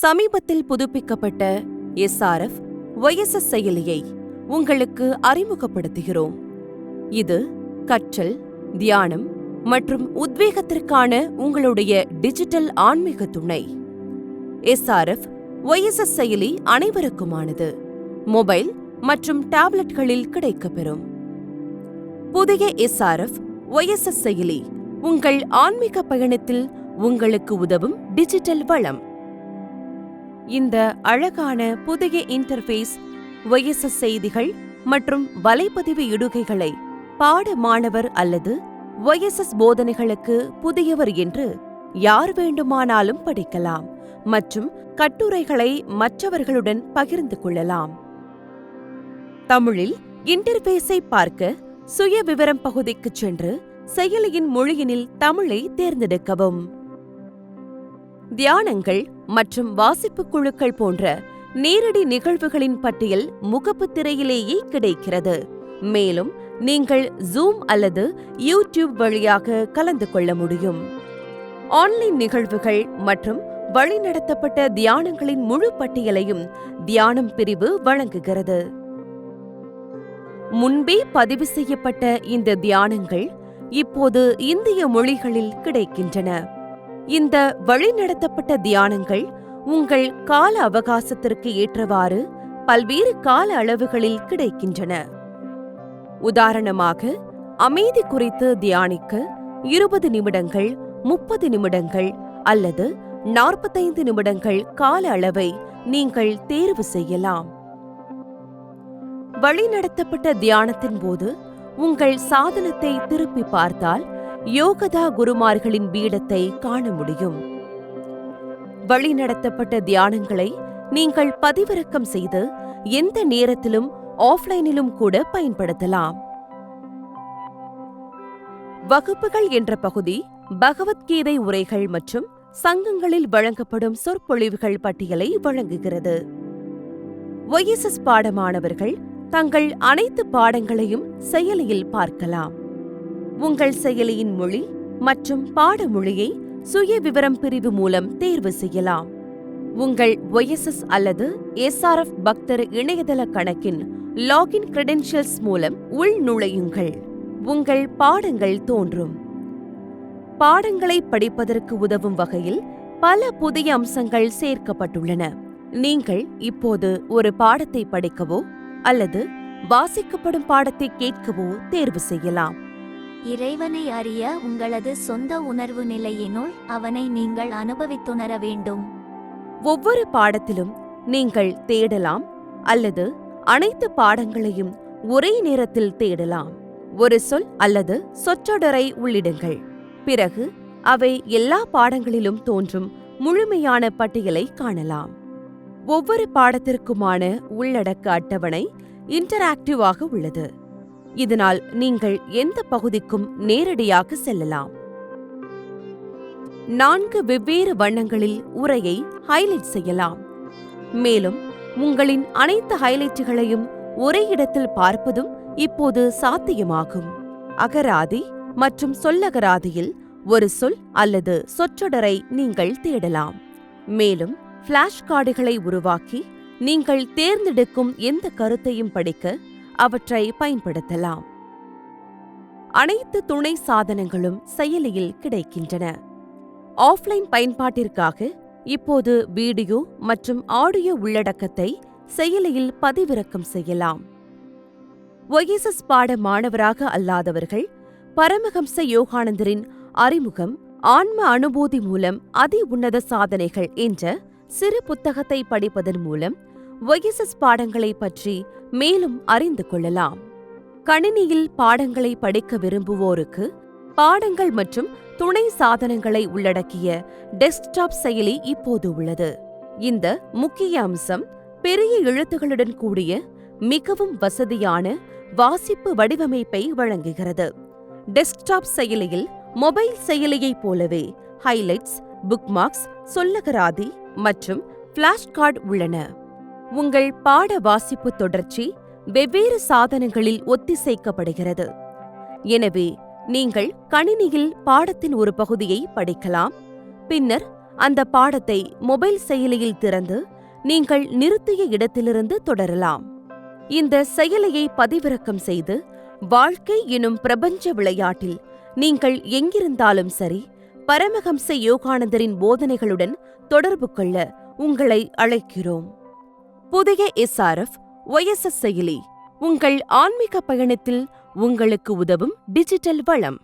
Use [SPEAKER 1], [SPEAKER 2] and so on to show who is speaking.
[SPEAKER 1] சமீபத்தில் புதுப்பிக்கப்பட்ட SRF YSS செயலியை உங்களுக்கு அறிமுகப்படுத்துகிறோம். இது கற்றல் தியானம் மற்றும் உத்வேகத்திற்கான உங்களுடைய டிஜிட்டல் ஆன்மீக துணை. எஸ்ஆர்எஃப் ஒய்எஸ்எஸ் செயலி அனைவருக்குமானது. மொபைல் மற்றும் டேப்லெட்களில் கிடைக்கப்பெறும். புதிய எஸ்ஆர்எஃப் ஒய்எஸ்எஸ் செயலி உங்கள் ஆன்மீக பயணத்தில் உங்களுக்கு உதவும் டிஜிட்டல் வளம். இந்த அழகான புதிய இன்டர்ஃபேஸ் ஒய்எஸ்எஸ் செய்திகள் மற்றும் வலைப்பதிவு இடுகைகளை பாட மாணவர் அல்லது ஒய்எஸ்எஸ் போதனைகளுக்கு புதியவர் என்று யார் வேண்டுமானாலும் படிக்கலாம் மற்றும் கட்டுரைகளை மற்றவர்களுடன் பகிர்ந்து கொள்ளலாம். தமிழில் இன்டர்ஃபேஸை பார்க்க சுய விவரம் பகுதிக்குச் சென்று செயலியின் மொழியினில் தமிழை தேர்ந்தெடுக்கவும். தியானங்கள் மற்றும் வாசிப்பு குழுக்கள் போன்ற நேரடி நிகழ்வுகளின் பட்டியல் முகப்புத் திரையிலேயே கிடைக்கிறது. மேலும் நீங்கள் ஜூம் அல்லது யூடியூப் வழியாக கலந்து கொள்ள முடியும். ஆன்லைன் நிகழ்வுகள் மற்றும் வழிநடத்தப்பட்ட தியானங்களின் முழு பட்டியலையும் தியானம் பிரிவு வழங்குகிறது. முன்பே பதிவு செய்யப்பட்ட இந்த தியானங்கள் இப்போது இந்திய மொழிகளில் கிடைக்கின்றன. இந்த வழிநடத்தப்பட்ட தியானங்கள் உங்கள் கால அவகாசத்திற்கு ஏற்றவாறு பல்வேறு கால அளவுகளில் கிடைக்கின்றன. உதாரணமாக அமைதி குறித்து தியானிக்க இருபது நிமிடங்கள் முப்பது நிமிடங்கள் அல்லது நாற்பத்தைந்து நிமிடங்கள் கால அளவை நீங்கள் தேர்வு செய்யலாம். வழிநடத்தப்பட்ட தியானத்தின் போது உங்கள் சாதனத்தை திருப்பி பார்த்தால் யோகதா குருமார்களின் பீடத்தை காண முடியும். வழிநடத்தப்பட்ட தியானங்களை நீங்கள் பதிவிறக்கம் செய்து எந்த நேரத்திலும் ஆஃப்லைனிலும் கூட பயன்படுத்தலாம். வகுப்புகள் என்ற பகுதி பகவத்கீதை உரைகள் மற்றும் சங்கங்களில் வழங்கப்படும் சொற்பொழிவுகள் பட்டியலை வழங்குகிறது. ஒய்எஸ்எஸ் பாடமானவர்கள் தங்கள் அனைத்து பாடங்களையும் செயலியில் பார்க்கலாம். உங்கள் செயலியின் மொழி மற்றும் பாடமொழியை சுய விவரம் பிரிவு மூலம் தேர்வு செய்யலாம். உங்கள் ஒய்எஸ்எஸ் அல்லது எஸ்ஆர்எஃப் பக்தர் இணையதள கணக்கின் லாகின் கிரெடென்ஷியல்ஸ் மூலம் உள்நுழையுங்கள் உங்கள் பாடங்கள் தோன்றும். பாடங்களை படிப்பதற்கு உதவும் வகையில் பல புதிய அம்சங்கள் சேர்க்கப்பட்டுள்ளன. நீங்கள் இப்போது ஒரு பாடத்தை படிக்கவோ அல்லது வாசிக்கப்படும் பாடத்தை கேட்கவோ தேர்வு செய்யலாம்.
[SPEAKER 2] இறைவனை அறிய உங்களது சொந்த உணர்வு நிலையினுள் அவனை நீங்கள் அனுபவித்துணர வேண்டும்.
[SPEAKER 1] ஒவ்வொரு பாடத்திலும் நீங்கள் தேடலாம் அல்லது அனைத்து பாடங்களையும் ஒரே நேரத்தில் தேடலாம். ஒரு சொல் அல்லது சொற்றொடரை உள்ளிடுங்கள். பிறகு அவை எல்லா பாடங்களிலும் தோன்றும் முழுமையான பட்டியலை காணலாம். ஒவ்வொரு பாடத்திற்குமான உள்ளடக்க அட்டவணை இன்டராக்டிவாக உள்ளது. இதனால் நீங்கள் எந்த பகுதிக்கும் நேரடியாக செல்லலாம். நான்கு வெவ்வேறு வண்ணங்களில் உரையை ஹைலைட் செய்யலாம். மேலும் உங்களின் அனைத்து ஹைலைட்டுகளையும் ஒரே இடத்தில் பார்ப்பதும் இப்போது சாத்தியமாகும். அகராதி மற்றும் சொல்லகராதியில் ஒரு சொல் அல்லது சொற்றொடரை நீங்கள் தேடலாம். மேலும் ஃபிளாஷ் கார்டுகளை உருவாக்கி நீங்கள் தேர்ந்தெடுக்கும் எந்த கருத்தையும் படிக்க அவற்றை பயன்படுத்தலாம். அனைத்து துணை சாதனங்களும் செயலியில் கிடைக்கின்றன. ஆஃப்லைன் பயன்பாட்டிற்காக இப்போது வீடியோ மற்றும் ஆடியோ உள்ளடக்கத்தை செயலியில் பதிவிறக்கம் செய்யலாம். ஒய்எஸ்எஸ் பாட மாணவராக அல்லாதவர்கள் பரமஹம்ச யோகானந்தரின் அறிமுகம் ஆன்ம அனுபூதி மூலம் அதி உன்னத சாதனைகள் என்ற சிறு புத்தகத்தை படிப்பதன் மூலம் ஒய்எஸ்எஸ் பாடங்களை பற்றி மேலும் அறிந்து கொள்ளலாம். கணினியில் பாடங்களை படிக்க விரும்புவோருக்கு பாடங்கள் மற்றும் துணை சாதனங்களை உள்ளடக்கிய டெஸ்க்டாப் செயலி இப்போது உள்ளது. இந்த முக்கிய அம்சம் பெரிய எழுத்துகளுடன் கூடிய மிகவும் வசதியான வாசிப்பு வடிவமைப்பை வழங்குகிறது. டெஸ்க்டாப் செயலியில் மொபைல் செயலியைப் போலவே ஹைலைட்ஸ் புக்மார்க்ஸ் சொல்லகராதி மற்றும் ஃபிளாஷ் கார்டு உள்ளன. உங்கள் பாட வாசிப்பு தொடர்ச்சி வெவ்வேறு சாதனங்களில் ஒத்திசைக்கப்படுகிறது. எனவே நீங்கள் கணினியில் பாடத்தின் ஒரு பகுதியை படிக்கலாம். பின்னர் அந்த பாடத்தை மொபைல் செயலியில் திறந்து நீங்கள் நிறுத்திய இடத்திலிருந்து தொடரலாம். இந்த செயலியை பதிவிறக்கம் செய்து வாழ்க்கை எனும் பிரபஞ்ச விளையாட்டில் நீங்கள் எங்கிருந்தாலும் சரி பரமஹம்ச யோகானந்தரின் போதனைகளுடன் தொடர்பு கொள்ள உங்களை அழைக்கிறோம். புதிய எஸ்ஆர்எஃப் ஒய்எஸ்எஸ் செயலி உங்கள் ஆன்மீக பயணத்தில் உங்களுக்கு உதவும் டிஜிட்டல் வளம்.